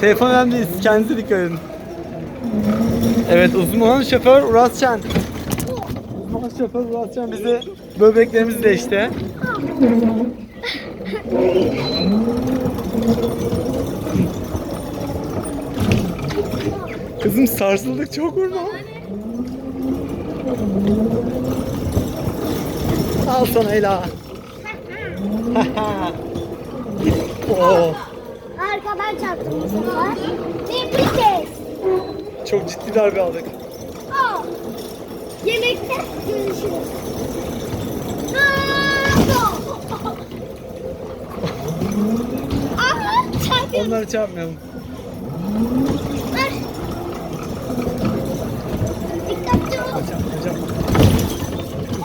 Telefon önemli değil. Kendinize dikkat edin. Evet uzman şoför Uras Şen. Uzman şoför Uras Şen bizi böbreklerimizle işte. Kızım sarsıldık çok vurma. Al sana Ela. Oo, Arkadan çarptım bu sefer. Bir kez. çok ciddi darbe aldık. Aa. Yemekte görüşürüz. Aha çarpıyorum. Onları çarpmayalım. Ver. Dikkatli ol. Hocam, hocam.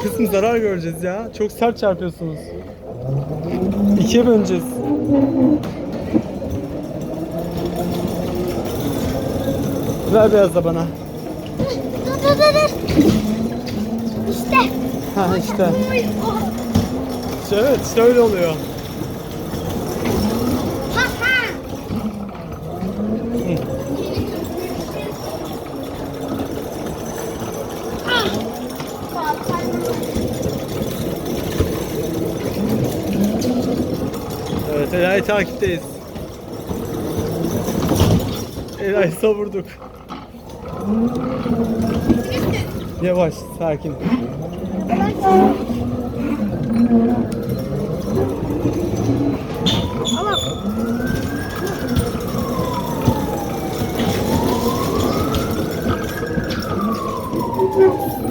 Kızım zarar göreceğiz ya. Çok sert çarpıyorsunuz. İkiye bölüneceğiz. Ver biraz da bana. Dur dur dur. İşte. Ha işte. Oh. Evet şöyle oluyor. Ha ha. Ah. Evet Ela'yı takipteyiz. Ela'yı savurduk. Yavaş, sakin.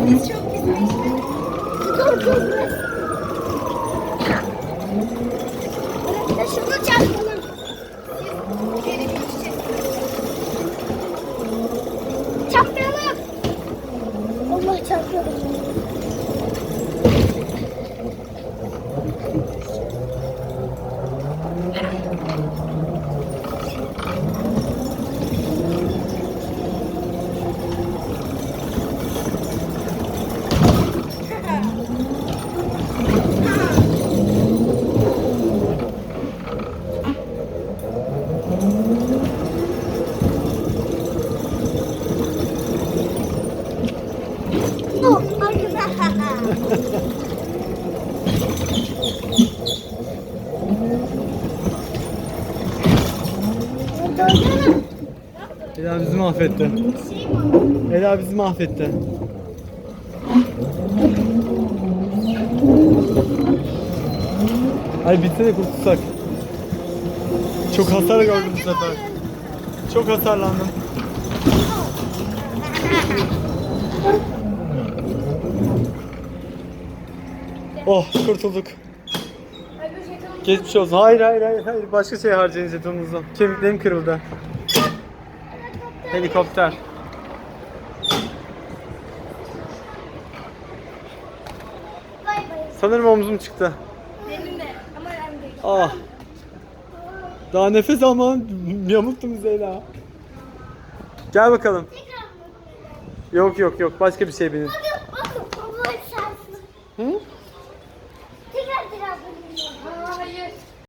Biz çok pismiştik. Dur Ela bizi mahvetti. Ela bizi mahvetti. Ay bitse de kurtulsak. Çok hasar gördüm bu sefer. Çok hasarlandım. Oh kurtulduk. Geçmiş olsun. Hayır hayır hayır hayır. Başka şey harcayın jetonunuzu. Kemiklerim kırıldı. Helikopter. Sanırım omzum çıktı. Benim de ama önemli değil. Ah. Daha nefes almadan yamulttum Zeyla. Gel bakalım. Yok yok yok başka bir şey benim.